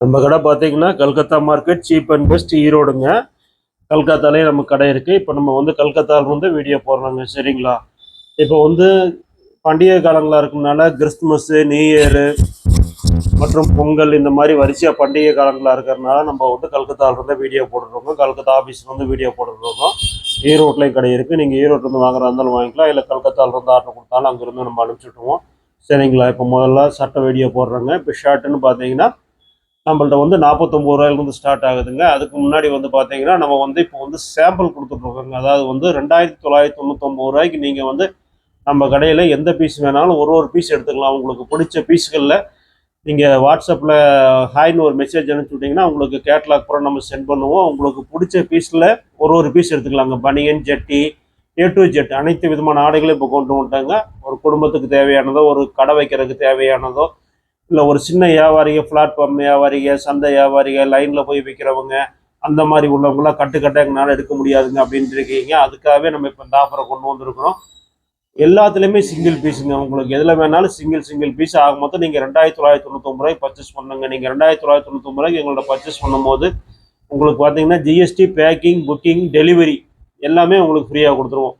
நம்ம கடை பார்த்தீங்கன்னா Calcutta market cheap and best ஈரோடுங்க. கல்கத்தாலே நம்ம கடை இருக்குது இப்போ நம்ம வந்து கல்கத்தாவில் வந்து வீடியோ போடுறோங்க. சரிங்களா? இப்போ வந்து பண்டிகை காலங்களாக இருக்கனால கிறிஸ்துமஸ்ஸு நியூ இயரு மற்றும் பொங்கல் இந்த மாதிரி வரிசையாக பண்டிகை காலங்களாக இருக்கிறதுனால நம்ம வந்து கல்கத்தாலேருந்து வீடியோ போட்டுருக்கோம் கல்கத்தா ஆஃபீஸ்லேருந்து வீடியோ போட்டுருக்கோம் ஈரோட்லேயும் கடை இருக்குது நீங்கள் ஈரோட்லேருந்து வாங்குறதா இருந்தாலும் வாங்கிக்கலாம். இல்லை கல்கத்தாலேருந்து ஆர்டர் கொடுத்தாலும் அங்கேருந்து நம்ம அனுப்பிச்சுட்ருவோம் சரிங்களா? இப்போ முதல்ல சட்டை வீடியோ போடுறோங்க. இப்போ ஷர்ட்டுன்னு பார்த்தீங்கன்னா நம்மள்ட்ட வந்து நாற்பத்தொம்பது ரூபாயிலிருந்து ஸ்டார்ட் ஆகுதுங்க. அதுக்கு முன்னாடி வந்து பார்த்தீங்கன்னா நம்ம வந்து இப்போ வந்து சாம்பிள் கொடுத்துட்ருக்கோங்க. அதாவது வந்து ரெண்டாயிரத்தி தொள்ளாயிரத்தி தொண்ணூத்தொம்பது ரூபாய்க்கு நீங்கள் வந்து நம்ம கடையில் எந்த பீஸ் வேணாலும் ஒரு ஒரு பீஸ் எடுத்துக்கலாம். உங்களுக்கு பிடிச்ச பீஸ்களில் நீங்கள் வாட்ஸ்அப்பில் ஹாய்னு ஒரு மெசேஜ் அனுப்பிச்சு விட்டிங்கன்னா உங்களுக்கு கேட்லாக் பூரா நம்ம சென்ட் பண்ணுவோம். உங்களுக்கு பிடிச்ச பீஸில் ஒரு ஒரு பீஸ் எடுத்துக்கலாங்க. பனியன் ஜட்டி ஏ டு ஜெட் அனைத்து விதமான ஆடைகளும் இப்போ கொண்டு வந்துட்டாங்க. ஒரு குடும்பத்துக்கு தேவையானதோ ஒரு கடை வைக்கிறதுக்கு தேவையானதோ இல்லை ஒரு சின்ன வியாபாரிக பிளாட்ஃபார்ம் வியாபாரிக சந்தை வியாபாரிக லைனில் போய் விற்கிறவங்க அந்த மாதிரி உள்ளவங்களாம் கட்டுக்கட்டாக எங்களால் எடுக்க முடியாதுங்க அப்படின்ட்டு இருக்கீங்க. அதுக்காகவே நம்ம இப்போ இந்த ஆஃபரை கொண்டு வந்திருக்கிறோம். எல்லாத்துலேயுமே சிங்கிள் பீஸுங்க உங்களுக்கு எதில் வேணாலும் சிங்கிள் சிங்கிள் பீஸ் ஆக மொத்தம் நீங்கள் ரெண்டாயிரத்தி தொள்ளாயிரத்தி தொண்ணூத்தொம்பது ரூபாய்க்கு பர்ச்சேஸ் பண்ணுங்க. நீங்கள் ரெண்டாயிரத்தி தொள்ளாயிரத்தி தொண்ணூத்தொம்பது ரூபாய்க்கு எங்கள்ட்ட பர்ச்சேஸ் பண்ணும்போது உங்களுக்கு பார்த்தீங்கன்னா ஜிஎஸ்டி பேக்கிங் புக்கிங் டெலிவரி எல்லாமே உங்களுக்கு ஃப்ரீயாக கொடுத்துருவோம்.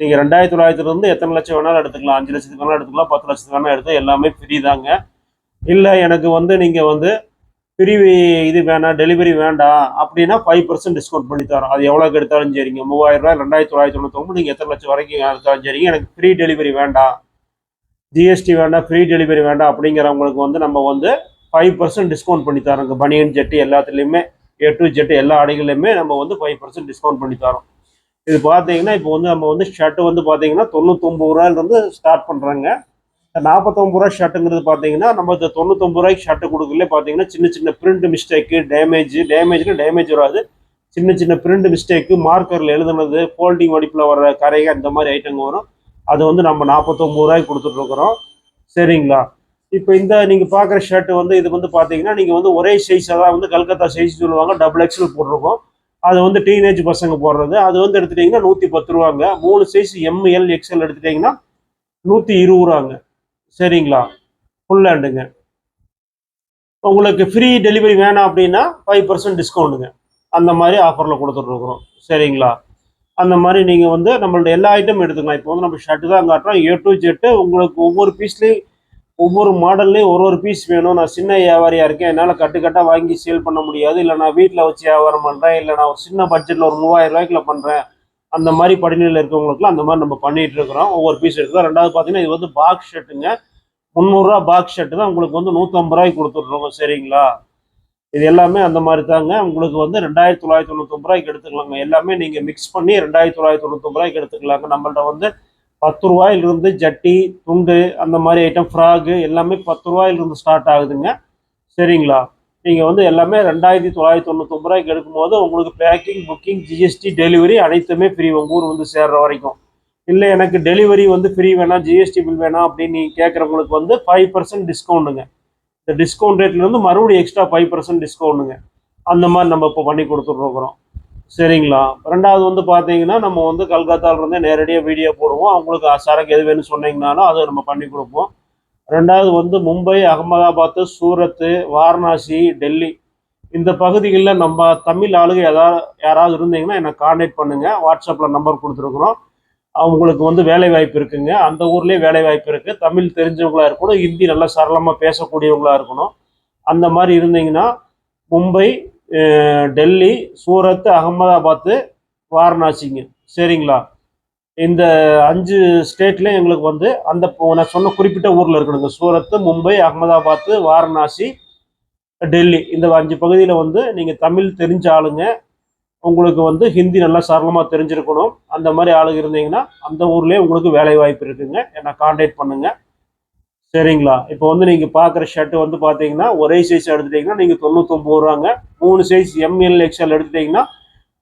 நீங்கள் ரெண்டாயிரத்தி தொள்ளாயிரத்துலேருந்து எத்தனை லட்சம் வேணாலும் எடுத்துக்கலாம். அஞ்சு லட்சத்துக்கு வேணாலும் எடுத்துக்கலாம். பத்து லட்சத்துக்கு வேணாலும் எடுத்து எல்லாமே ஃப்ரீ தாங்க. இல்லை எனக்கு வந்து நீங்கள் வந்து ஃப்ரீ இது வேணாம் டெலிவரி வேண்டாம் அப்படின்னா ஃபைவ் பர்சன்ட் டிஸ்கவுண்ட் பண்ணி தரோம் அது எவ்வளோக்கு எடுத்தாலும் சரிங்க. மூவாயிரம் ரூபாய் ரெண்டாயிரத்தி தொள்ளாயிரத்தி தொண்ணூத்தொம்பது நீங்கள் எத்தனை லட்சம் வரைக்கும் எடுத்தாலும் சரிங்க. எனக்கு ஃப்ரீ டெலிவரி வேண்டாம். ஜிஎஸ்டி வேண்டாம் ஃப்ரீ டெலிவரி வேண்டாம் அப்படிங்கிறவங்களுக்கு வந்து நம்ம வந்து ஃபைவ் பர்சன்ட் டிஸ்கவுண்ட் பண்ணி தரோங்க. பனியன் ஜெட்டு எல்லாத்துலேயுமே ஏ டு ஜெட்டு எல்லா அடைகளையுமே நம்ம வந்து ஃபைவ் பர்சன்ட் டிஸ்கவுண்ட் பண்ணி தரோம். இது பார்த்தீங்கன்னா இப்போ வந்து நம்ம வந்து ஷர்ட் வந்து பார்த்தீங்கன்னா தொண்ணூத்தொம்பது ரூபாயிலிருந்து ஸ்டார்ட் பண்ணுறாங்க நாற்பத்தொம்பது ரூபாய் ஷர்ட்டுங்கிறது பார்த்தீங்கன்னா நம்ம இந்த தொண்ணூத்தொம்பது ரூபாய்க்கு ஷர்ட்டு கொடுக்கல பார்த்தீங்கன்னா சின்ன சின்ன பிரிண்ட் மிஸ்டேக்கு டேமேஜ் டேமேஜ்க்கு டேமேஜ் வராது. சின்ன சின்ன பிரிண்ட் மிஸ்டேக்கு மார்க்கரில் எழுதுனது ஃபோல்டிங் வடிப்பில் வர கரைகள் இந்த மாதிரி ஐட்டங்க வரும். அது வந்து நம்ம நாற்பத்தொம்பது ரூபாய்க்கு கொடுத்துட்ருக்குறோம் சரிங்களா? இப்போ இந்த நீங்கள் பார்க்குற ஷர்ட் வந்து இது வந்து பார்த்தீங்கன்னா நீங்கள் வந்து ஒரே சைஸ் அதான் வந்து கல்கத்தா சைஸ் சொல்லுவாங்க. டபுள் எக்ஸல் போட்டிருக்கோம். அது வந்து டீனேஜ் பசங்க போடுறது. அது வந்து எடுத்துட்டிங்கன்னா நூற்றி பத்து ரூபாங்க. மூணு சைஸ் எம்எல் எக்ஸ்எல் எடுத்துட்டிங்கன்னா நூற்றி இருபது ரூபாங்க. சரிங்களா? ஃபுல் ஹேண்டுங்க உங்களுக்கு ஃப்ரீ டெலிவரி வேணாம் அப்படின்னா ஃபைவ் பர்சன்ட் டிஸ்கவுண்ட்டுங்க அந்த மாதிரி ஆஃபரில் கொடுத்துட்ருக்குறோம். சரிங்களா? அந்த மாதிரி நீங்கள் வந்து நம்மளோட எல்லா ஐட்டமும் எடுத்துக்கலாம் இப்போ வந்து நம்ம ஷர்ட்டு தான் காட்டுறோம். ஏ டு ஜெட்டு உங்களுக்கு ஒவ்வொரு பீஸ்லேயும் ஒவ்வொரு மாடல்லையும் ஒரு ஒரு பீஸ் வேணும். நான் சின்ன வியாபாரியாக இருக்கேன். என்னால் கட்டு கட்டாக வாங்கி சேல் பண்ண முடியாது. இல்லை நான் வீட்டில் வச்சு வியாபாரம் பண்ணுறேன் இல்லை நான் ஒரு சின்ன பட்ஜெட்டில் ஒரு மூவாயிரம் ரூபாய்க்குள்ள பண்ணுறேன் அந்த மாதிரி படிநிலையில் இருக்கவங்களுக்குலாம் அந்த மாதிரி நம்ம பண்ணிட்டு இருக்கிறோம். ஒவ்வொரு பீஸ் எடுத்துக்கலாம் ரெண்டாவது பார்த்தீங்கன்னா இது வந்து பாக்ஸ் ஷர்ட்டுங்க முந்நூறுரூவா பாக்ஸ் ஷர்ட்டு தான் உங்களுக்கு வந்து நூற்றம்பது ரூபாய்க்கு கொடுத்துட்றோம் சரிங்களா? இது எல்லாமே அந்த மாதிரி தாங்க. உங்களுக்கு வந்து ரெண்டாயிரத்தி தொள்ளாயிரத்தி தொண்ணூத்தொம்பது ரூபாய்க்கு எடுத்துக்கலாங்க. எல்லாமே நீங்கள் மிக்ஸ் பண்ணி ரெண்டாயிரத்தி தொள்ளாயிரத்தி தொண்ணூத்தொம்பது ரூபாய்க்கு எடுத்துக்கலாங்க. நம்மள்ட்ட வந்து பத்து ரூபாயிலிருந்து ஜட்டி துண்டு அந்த மாதிரி ஐட்டம் ஃப்ராகு எல்லாமே பத்து ரூபாயிலிருந்து ஸ்டார்ட் ஆகுதுங்க. சரிங்களா? நீங்கள் வந்து எல்லாமே ரெண்டாயிரத்தி தொள்ளாயிரத்தி தொண்ணூத்தொம்பது ரூபாய்க்கு எடுக்கும்போது உங்களுக்கு பேக்கிங் புக்கிங் ஜிஎஸ்டி டெலிவரி அனைத்துமே ஃப்ரீ உங்கள் ஊர் வந்து சேர்ற வரைக்கும். இல்லை எனக்கு டெலிவரி வந்து ஃப்ரீ வேணாம் ஜிஎஸ்டி பில் வேணாம் அப்படின்னு நீங்கள் கேட்குறவங்களுக்கு வந்து ஃபைவ் பர்சன்ட் டிஸ்கவுண்ட்டுங்க இந்த டிஸ்கவுண்ட் ரேட்லேருந்து மறுபடியும் எக்ஸ்ட்ரா ஃபைவ் பர்சன்ட் டிஸ்கவுண்ட்டுங்க அந்த மாதிரி நம்ம இப்போ பண்ணி கொடுத்துட்ருக்குறோம் சரிங்களா? ரெண்டாவது வந்து பார்த்தீங்கன்னா நம்ம வந்து கல்கத்தாவிலேருந்தே நேரடியாக வீடியோ போடுவோம். அவங்களுக்கு சரக்கு எது வேணும்னு சொன்னீங்கனாலும் அதை நம்ம பண்ணி கொடுப்போம். ரெண்டாவது வந்து மும்பை அகமதாபாத்து சூரத்து வாரணாசி டெல்லி. இந்த பகுதிகளில் நம்ம தமிழ் ஆளுங்க ஏதாவது யாராவது இருந்தீங்கன்னா என்னை காண்டாக்ட் பண்ணுங்கள் வாட்ஸ்அப்பில் நம்பர் கொடுத்துருக்குறோம். அவங்களுக்கு வந்து வேலை வாய்ப்பு இருக்குங்க. அந்த ஊர்லேயே வேலை வாய்ப்பு இருக்குது தமிழ் தெரிஞ்சவங்களாக இருக்கணும். ஹிந்தி நல்லா சரளமாக பேசக்கூடியவங்களா இருக்கணும். அந்த மாதிரி இருந்தீங்கன்னா மும்பை டெல்லி சூரத் அகமதாபாத்து வாரணாசிங்க. சரிங்களா? இந்த அஞ்சு ஸ்டேட்லேயும் எங்களுக்கு வந்து அந்த இப்போ நான் சொன்ன குறிப்பிட்ட ஊரில் இருக்கணுங்க. சூரத்து மும்பை அகமதாபாத்து வாரணாசி டெல்லி. இந்த அஞ்சு பகுதியில் வந்து நீங்கள் தமிழ் தெரிஞ்ச ஆளுங்க உங்களுக்கு வந்து ஹிந்தி நல்லா சரளமாக தெரிஞ்சிருக்கணும். அந்த மாதிரி ஆளுங்க இருந்தீங்கன்னா அந்த ஊர்லேயே உங்களுக்கு வேலை வாய்ப்பு இருக்குங்க. என்னை காண்டாக்ட் பண்ணுங்க. சரிங்களா? இப்போ வந்து நீங்கள் பார்க்குற ஷர்ட்டு வந்து பார்த்தீங்கன்னா ஒரே சைஸ் எடுத்துட்டீங்கன்னா நீங்கள் தொண்ணூத்தொம்பது ரூபாங்க. மூணு சைஸ் எம்எல் எக்ஸ்எல் எடுத்துட்டீங்கன்னா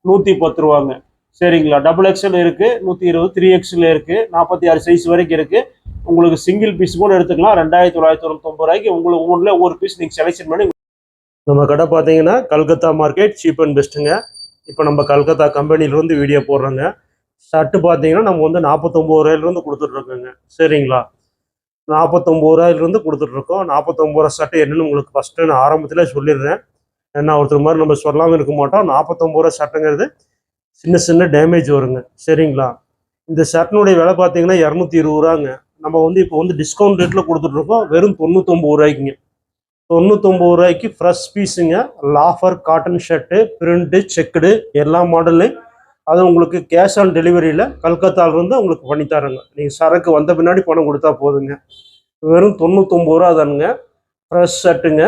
நூற்றி பத்து ரூபாங்க. சரிங்களா? டபுள் எக்ஸ்எல் இருக்குது நூற்றி இருபது த்ரீ எக்ஸ்எல் இருக்குது நாற்பத்தி ஆறு சைஸ் வரைக்கும் இருக்குது உங்களுக்கு சிங்கிள் பீஸ் கூட எடுத்துக்கலாம். ரெண்டாயிரத்தி தொள்ளாயிரத்தி தொண்ணூத்தொம்பது ரூபாய்க்கு உங்களுக்கு ஊரில் ஒரு பீஸ் நீங்கள் செலெக்ஷன் பண்ணி நம்ம கடை பார்த்தீங்கன்னா கல்கத்தா மார்க்கெட் சீப் அண்ட் பெஸ்ட்டுங்க இப்போ நம்ம கல்கத்தா கம்பெனிலேருந்து வீடியோ போடுறோங்க. ஷர்ட்டு பார்த்தீங்கன்னா நம்ம வந்து நாற்பத்தொம்பது ரூபாயிலிருந்து கொடுத்துட்ருக்கோங்க சரிங்களா? நாற்பத்தொம்பது ரூபாயிலிருந்து கொடுத்துட்ருக்கோம் நாற்பத்தொம்பது ரூபா சட்டை என்னென்னு உங்களுக்கு ஃபஸ்ட்டு நான் ஆரம்பத்தில் சொல்லிடுறேன். ஏன்னா ஒருத்தர் மாதிரி நம்ம சொல்லாமல் இருக்க மாட்டோம். நாற்பத்தொம்பது ரூபா சட்டைங்கிறது சின்ன சின்ன டேமேஜ் வருங்க. சரிங்களா? இந்த ஷர்ட்னுடைய விலை பார்த்தீங்கன்னா இரநூத்தி இருபது ரூபாங்க. நம்ம வந்து இப்போ வந்து டிஸ்கவுண்ட் ரேட்டில் கொடுத்துட்ருக்கோம் வெறும் தொண்ணூத்தொம்பது ரூபாய்க்குங்க. தொண்ணூத்தொம்பது ரூபாய்க்கு fresh பீஸுங்க loafer cotton shirt print checked எல்லா மாடலு அது உங்களுக்கு கேஷ் ஆன் டெலிவரியில் கல்கத்தாவிலேருந்து உங்களுக்கு பண்ணி நீங்கள் சரக்கு வந்த பின்னாடி பணம் கொடுத்தா போதுங்க. வெறும் தொண்ணூத்தொம்பது ரூபா தானுங்க. ஃப்ரெஷ் ஷர்ட்டுங்க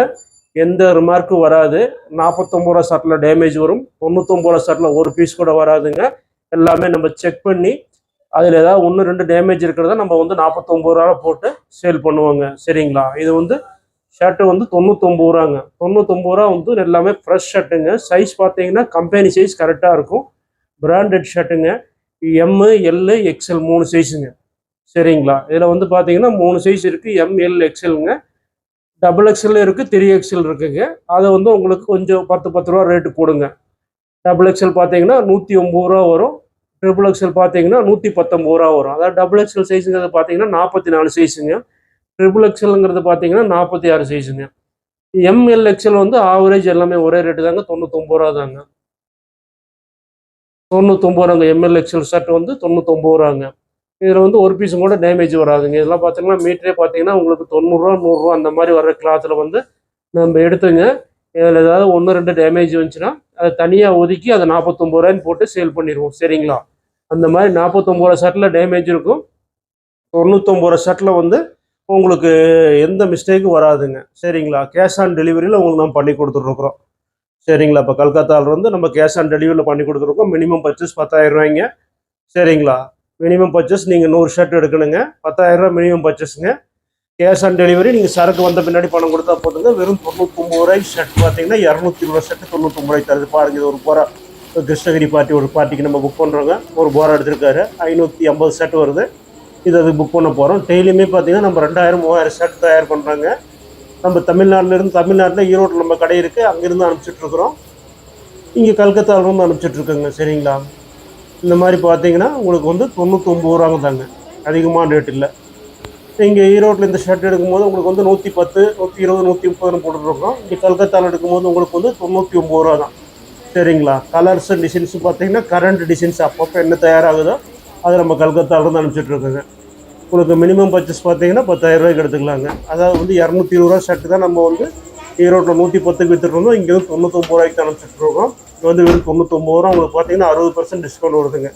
எந்த ரிமார்க்கும் வராது. நாற்பத்தொம்பது ரூபா ஷர்ட்டில் டேமேஜ் வரும். தொண்ணூத்தொம்பது ரூபா ஷர்ட்டில் ஒரு பீஸ் கூட வராதுங்க. எல்லாமே நம்ம செக் பண்ணி அதில் ஏதாவது ஒன்று ரெண்டு டேமேஜ் இருக்கிறத நம்ம வந்து நாற்பத்தொம்பது ரூபா போட்டு சேல் பண்ணுவோங்க. சரிங்களா? இது வந்து ஷர்ட்டு வந்து தொண்ணூத்தொம்பது ரூபாங்க. தொண்ணூத்தொம்பது ரூபா வந்து எல்லாமே ஃப்ரெஷ் ஷர்ட்டுங்க சைஸ் பார்த்தீங்கன்னா கம்பெனி சைஸ் கரெக்டாக இருக்கும். பிராண்டட் ஷர்ட்டுங்க எம்மு எல்லு எக்ஸ்எல் மூணு சைஸுங்க சரிங்களா? இதில் வந்து பார்த்தீங்கன்னா மூணு சைஸ் இருக்குது எம் எல் எக்ஸ்எல்ங்க டபுள் எக்ஸ்எல் இருக்குது த்ரீ எக்ஸ்எல் இருக்குங்க. அதை வந்து உங்களுக்கு கொஞ்சம் பத்து பத்து ரூபா ரேட்டு கொடுங்க டபுள் எக்ஸ்எல் பார்த்தீங்கன்னா நூற்றி ஒம்பது ரூபா வரும். ட்ரிபிள் எக்ஸ்எல் பார்த்தீங்கன்னா நூற்றி பத்தொம்பது ரூபா வரும். அதாவது டபுள் எக்ஸ்எல் சைஸுங்கிறது பார்த்தீங்கன்னா நாற்பத்தி நாலு சைஸுங்க ட்ரிபிள் எக்ஸ்எல்ங்கிறது பார்த்தீங்கன்னா நாற்பத்தி ஆறு சைஸுங்க எம்எல் எக்ஸ்எல் வந்து ஆவரேஜ் எல்லாமே ஒரே ரேட்டு தாங்க. தொண்ணூத்தொம்பது ரூபா தாங்க. தொண்ணூத்தொம்பது ரூபாங்க எம்எல் எக்ஸ்எல் ஷர்ட் வந்து தொண்ணூத்தொம்பது ரூபாங்க. இதில் வந்து ஒரு பீஸும் கூட டேமேஜ் வராதுங்க. இதெல்லாம் பார்த்தீங்கன்னா மீட்டரே பார்த்தீங்கன்னா உங்களுக்கு தொண்ணூறுரூவா நூறுரூவா அந்த மாதிரி வர்ற கிளாத்தில் வந்து நம்ம எடுத்துங்க. இதில் ஏதாவது ஒன்று ரெண்டு டேமேஜ் வந்துச்சுன்னா அதை தனியாக ஒதுக்கி அதை நாற்பத்தொம்பது ரூபாய்ன்னு போட்டு சேல் பண்ணிடுவோம். சரிங்களா? அந்த மாதிரி நாற்பத்தொம்பது ரூபா ஷர்ட்டில் டேமேஜ் இருக்கும். தொண்ணூத்தொம்பது ரூபா ஷர்ட்டில் வந்து உங்களுக்கு எந்த மிஸ்டேக்கும் வராதுங்க. சரிங்களா? கேஷ் ஆன் டெலிவரியில் உங்களுக்கு நம்ம பண்ணி கொடுத்துட்ருக்குறோம். சரிங்களா? இப்போ கல்கத்தாவிலேருந்து நம்ம கேஷ் ஆன் டெலிவரியில் பண்ணி கொடுத்துருக்கோம் மினிமம் பர்ச்சேஸ் பத்தாயிரம் ரூபாய்ங்க. சரிங்களா? மினிமம் பர்ச்சேஸ் நீங்கள் நூறு ஷர்ட் எடுக்கணுங்க. பத்தாயிரம் ரூபாய் மினிமம் பர்ச்சேஸுங்க கேஷ் ஆன் டெலிவரி நீங்கள் சரக்கு வந்த பின்னாடி பணம் கொடுத்தா போதுங்க. வெறும் தொண்ணூத்தொம்பது ரூபாய் ஷர்ட் பார்த்தீங்கன்னா இரநூத்தி இருபது ஷர்ட் தொண்ணூத்தொம்பது ரூபாய் தருது. பாருங்க இது ஒரு போரா கிருஷ்ணகிரி பார்ட்டி ஒரு பார்ட்டிக்கு நம்ம புக் பண்ணுறோங்க ஒரு போரா எடுத்திருக்காரு. ஐநூற்றி ஐம்பது ஷர்ட் வருது. இது அது புக் பண்ண போகிறோம் டெய்லியுமே பார்த்தீங்கன்னா நம்ம ரெண்டாயிரம் மூவாயிரம் ஷர்ட் தயார் பண்ணுறாங்க நம்ம தமிழ்நாட்டிலேருந்து தமிழ்நாட்டில் ஈரோட்டில் நம்ம கடை இருக்குது அங்கேருந்து அனுப்பிச்சிட்ருக்குறோம் இங்கே கல்கத்தாவிலேருந்து அனுப்பிச்சிட்ருக்கோங்க சரிங்களா? இந்த மாதிரி பார்த்தீங்கன்னா உங்களுக்கு வந்து தொண்ணூத்தொம்பது ரூபாங்க தாங்க. அதிகமான ரேட் இல்லை. இங்கே ஈரோட்டில் இந்த ஷர்ட் எடுக்கும்போது உங்களுக்கு வந்து நூற்றி பத்து நூற்றி இருபது நூற்றி முப்பதுன்னு போட்டுருக்கோம் இங்கே கல்கத்தாவில் எடுக்கும்போது உங்களுக்கு வந்து தொண்ணூற்றி ஒம்பது ரூபா தான். சரிங்களா? கலர்ஸ் டிசைன்ஸ் பார்த்தீங்கன்னா கரண்ட் டிசைன்ஸ் அப்பப்போ என்ன தயாராகுதோ அதை நம்ம கல்கத்தாவிலேருந்து அனுப்பிச்சிட்ருக்கோங்க. உங்களுக்கு மினிமம் பர்ச்சேஸ் பார்த்தீங்கன்னா பத்தாயிரம் ரூபாய்க்கு எடுத்துக்கலாங்க. அதாவது வந்து இரநூத்தி இருபது ரூபா ஷர்ட்டு தான் நம்ம வந்து ஈரோட்டில் நூற்றி பத்துக்கு விற்றுருந்தோம் இங்கே வந்து தொண்ணூத்தொம்பது ரூபாய்க்கு அனுப்பிச்சிட்ருக்கோம் இது வந்து வெறும் தொண்ணூத்தொம்பது ரூபா. உங்களுக்கு பார்த்தீங்கன்னா அறுபது பர்சன்ட் டிஸ்கவுண்ட் வருதுங்க.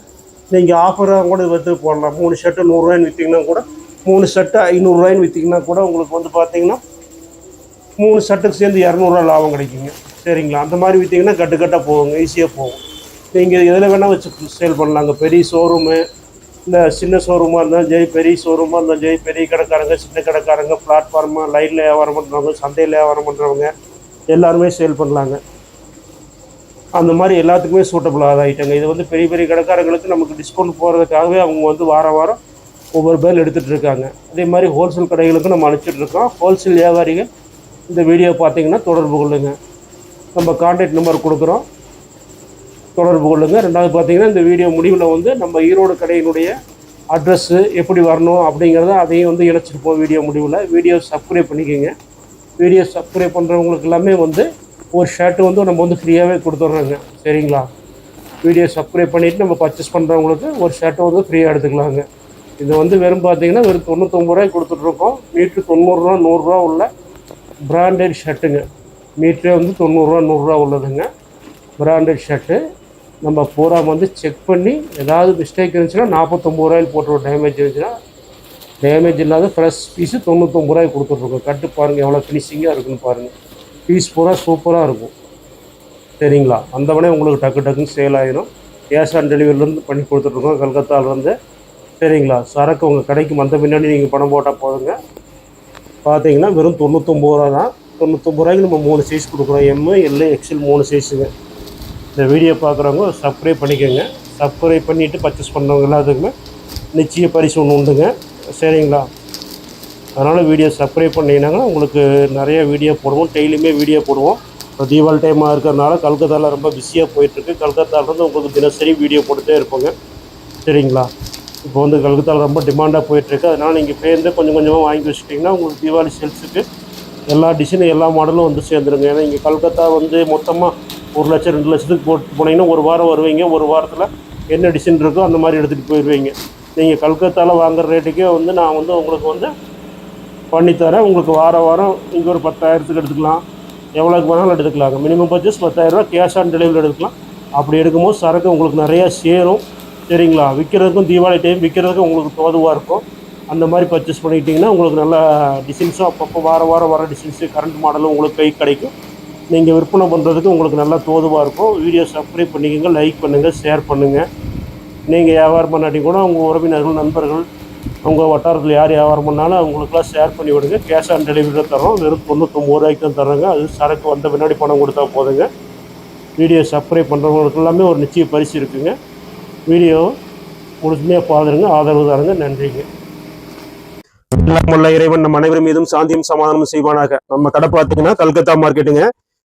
நீங்கள் ஆஃபராக கூட விற்று போடலாம். மூணு ஷர்ட்டு நூறுரூவாயின்னு விற்றீங்கன்னா கூட மூணு ஷர்ட்டு ஐநூறுரூவாயின்னு விற்றீங்கன்னா கூட உங்களுக்கு வந்து பார்த்தீங்கன்னா மூணு ஷர்ட்டுக்கு சேர்ந்து இரநூறுவா லாபம் கிடைக்குங்க. சரிங்களா? அந்த மாதிரி விற்றீங்கன்னா கட்டு கட்டாக போகுங்க. ஈஸியாக போகும். நீங்கள் எதில் வேணால் வச்சு சேல் பண்ணலாங்க பெரிய ஷோரூமு இந்த சின்ன ஷோரூமாக இருந்தாலும் ஜெய் பெரிய ஷோரூமாக இருந்தாலும் ஜெய் பெரிய கடைக்காரங்க சின்ன கடைக்காரங்க பிளாட்ஃபார்மாக லைனில் வியாபாரம் பண்ணுறவங்க சந்தையில் வியாபாரம் பண்ணுறவங்க எல்லாருமே சேல் பண்ணலாங்க. அந்த மாதிரி எல்லாத்துக்குமே சூட்டபுளாக ஐட்டங்க இது வந்து பெரிய பெரிய கடைக்காரங்களுக்கு நமக்கு டிஸ்கவுண்ட் போகிறதுக்காகவே அவங்க வந்து வார வாரம் ஒவ்வொரு பேர் எடுத்துகிட்டு இருக்காங்க. அதே மாதிரி ஹோல்சேல் கடைகளுக்கும் நம்ம அனுப்பிச்சிட்ருக்கோம் ஹோல்சேல் வியாபாரிகள் இந்த வீடியோ பார்த்தீங்கன்னா தொடர்பு கொள்ளுங்க. நம்ம கான்டாக்ட் நம்பர் கொடுக்குறோம். தொடர்பு கொள்ளுங்க. ரெண்டாவது பார்த்தீங்கன்னா இந்த வீடியோ முடிவில் வந்து நம்ம ஈரோடு கடையினுடைய அட்ரஸ்ஸு எப்படி வரணும் அப்படிங்கிறத அதையும் வந்து இணைச்சிருப்போம் வீடியோ முடிவில். வீடியோ சப்ஸ்கிரைப் பண்ணிக்கோங்க. வீடியோ சப்ஸ்கிரைப் பண்ணுறவங்களுக்கு எல்லாமே வந்து ஒரு ஷர்ட்டு வந்து நம்ம வந்து ஃப்ரீயாகவே கொடுத்துட்றோங்க சரிங்களா? வீடியோ சப்ஸ்கிரைப் பண்ணிவிட்டு நம்ம பர்ச்சேஸ் பண்ணுறவங்களுக்கு ஒரு ஷர்ட்டை வந்து ஃப்ரீயாக எடுத்துக்கலாங்க. இது வந்து வெறும் பார்த்தீங்கன்னா வெறும் தொண்ணூத்தொம்பது ரூபாய் கொடுத்துட்ருக்கோம் மீட்ரு தொண்ணூறுரூவா நூறுரூவா உள்ள பிராண்டட் ஷர்ட்டுங்க மீட்டரே வந்து தொண்ணூறுரூவா நூறுரூவா உள்ளதுங்க. பிராண்டட் ஷர்ட்டு நம்ம பூரா வந்து செக் பண்ணி ஏதாவது மிஸ்டேக் இருந்துச்சுன்னா நாற்பத்தொம்பது ரூபாயில் போட்டுருவோம் டேமேஜ் இருந்துச்சுன்னா டேமேஜ் இல்லாத ஃப்ரெஷ் பீஸு தொண்ணூத்தொம்பது ரூபாய்க்கு கொடுத்துட்ருக்கோம். கட்டு பாருங்கள் எவ்வளோ ஃபினிஷிங்காக இருக்குன்னு பாருங்கள் பீஸ் பூரா சூப்பராக இருக்கும். சரிங்களா? அந்தவனே உங்களுக்கு டக்கு டக்குன்னு சேல் ஆகிடும் கேஷ் ஆன் டெலிவரிலேருந்து பண்ணி கொடுத்துட்ருக்கோம் கல்கத்தாவிலேருந்து சரிங்களா? சரக்கு உங்கள் கடைக்கு வந்த பின்னாடி நீங்கள் பணம் போட்டால் போதுங்க. பார்த்தீங்கன்னா வெறும் தொண்ணூத்தொம்பது ரூபா தான். தொண்ணூத்தொம்பது ரூபாய்க்கு நம்ம மூணு சைஸ் கொடுக்குறோம். எம்மு எல்லு எக்ஸல் மூணு சைஸுங்க இந்த வீடியோ பார்க்குறவங்க சப்ஸ்கிரைப் பண்ணிக்கோங்க. சப்ஸ்கிரைப் பண்ணிவிட்டு பர்ச்சேஸ் பண்ணுறவங்க எல்லாத்துக்குமே நிச்சய பரிசு ஒன்று உண்டுங்க. சரிங்களா? அதனால் வீடியோ சப்ஸ்கிரைப் பண்ணிங்கன்னாங்க உங்களுக்கு நிறைய வீடியோ போடுவோம். டெய்லியுமே வீடியோ போடுவோம். இப்போ தீபாவளி டைமாக இருக்கிறதுனால கல்கத்தாவில் ரொம்ப பிஸியாக போயிட்டுருக்கு. கல்கத்தாவிலேருந்து உங்களுக்கு தினசரி வீடியோ போட்டுகிட்டே இருப்போங்க. சரிங்களா? இப்போ வந்து கல்கத்தாவில் ரொம்ப டிமாண்டாக போயிட்டுருக்கு. அதனால் நீங்கள் பேருந்து கொஞ்சம் கொஞ்சமாக வாங்கி வச்சுட்டிங்கன்னா உங்களுக்கு தீபாவளி சேல்ஸுக்கு எல்லா டிசைனும் எல்லா மாடலும் வந்து சேர்ந்துருங்க. ஏன்னா இங்கே கல்கத்தா வந்து மொத்தமாக ஒரு லட்சம் ரெண்டு லட்சத்துக்கு போட்டு போனீங்கன்னா ஒரு வாரம் வருவீங்க ஒரு வாரத்தில் என்ன டிசைன் இருக்கோ அந்த மாதிரி எடுத்துகிட்டு போயிடுவீங்க நீங்கள் கல்கத்தாவில் வாங்குற ரேட்டுக்கே வந்து நான் வந்து உங்களுக்கு வந்து பண்ணித்தரேன் உங்களுக்கு வார வாரம் இங்கே ஒரு பத்தாயிரத்துக்கு எடுத்துக்கலாம். எவ்வளோக்கு வேணாலும் எடுத்துக்கலாங்க. மினிமம் பர்ச்சேஸ் பத்தாயிரரூபா கேஷ் ஆன் டெலிவரி எடுத்துக்கலாம். அப்படி எடுக்கும்போது சரக்கு உங்களுக்கு நிறையா சேரும். சரிங்களா? விற்கிறதுக்கும் தீபாவளி டைம் விற்கிறதுக்கும் உங்களுக்கு தோதுவாக இருக்கும். அந்த மாதிரி பர்ச்சேஸ் பண்ணிக்கிட்டிங்கன்னா உங்களுக்கு நல்ல டிசைன்ஸும் அப்பப்போ வாரம் வாரம் வர டிசைன்ஸு கரண்ட் மாடலும் உங்களுக்கு கை கிடைக்கும். நீங்கள் விற்பனை பண்ணுறதுக்கு உங்களுக்கு நல்லா தோதுவாக இருக்கும். வீடியோ சப்ஸ்கிரைப் பண்ணிக்கோங்க லைக் பண்ணுங்கள் ஷேர் பண்ணுங்கள் நீங்கள் வியாபாரம் பண்ணாட்டி கூட உங்கள் உறவினர்கள் நண்பர்கள் உங்கள் வட்டாரத்தில் யார் வியாபாரம் பண்ணாலும் அவங்களுக்குலாம் ஷேர் பண்ணி விடுங்க. கேஷ் ஆன் டெலிவரியில் தரோம் வெறும் தொண்ணூற்றொம்பது ரூபாய்க்கு தான் தர்றாங்க. அது சரக்கு வந்த பின்னாடி பணம் கொடுத்தா போதுங்க. வீடியோ சப்ஸ்கிரைப் பண்ணுறவங்களுக்கு எல்லாமே ஒரு நிச்சய பரிசு இருக்குங்க. வீடியோ முழுமையாக பாருங்க ஆதரவு தாருங்க. நன்றிங்க. இறைவன் நம்ம அனைவரும் மீதும் சாந்தியும் சமாதானமும் செய்வானாக. நம்ம கடை பார்த்தீங்கன்னா கல்கத்தா மார்க்கெட்டுங்க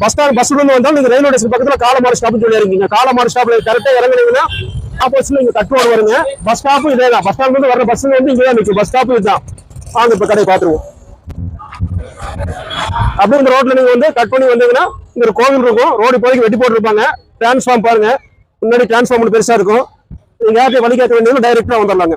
பஸ் ஸ்டாண்ட் பஸ்ல இருந்து வந்தாலும் நீங்க ரயில்வே ஸ்டேஷன் பக்கத்துல காலமாறு ஸ்டாப் சொல்லி இருக்கீங்க காலமாடு ஸ்டாப்ல கரெக்டா இறங்குனீங்கன்னா ஆப்போசிட்ல இங்க கட் வருங்க. பஸ் ஸ்டாப்பும் இதே தான் பஸ் ஸ்டாண்ட் வந்து வர பஸ் வந்து இங்கே தான் நிற்கும் பஸ் ஸ்டாப்பும் இதுதான். வாங்க இப்ப கடையை பார்த்துருவோம். அப்படியே இந்த ரோட்ல நீங்க வந்து கட் பண்ணி வந்தீங்கன்னா இங்க ஒரு கோவில் இருக்கும். ரோடு இப்போதைக்கு வெட்டி போட்டுருப்பாங்க. டிரான்ஸ்ஃபார்ம் பாருங்க. முன்னாடி டிரான்ஸ்ஃபார்ம் ஒன்று பெருசா இருக்கும். நீங்க யார்கிட்ட வழி கேட்க வேண்டியது டைரக்டா வந்துடலாங்க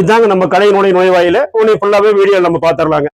இதாங்க நம்ம கடையினுடைய நுழைவாயில. உன்னை ஃபுல்லாவே வீடியோ நம்ம பார்த்துடலாங்க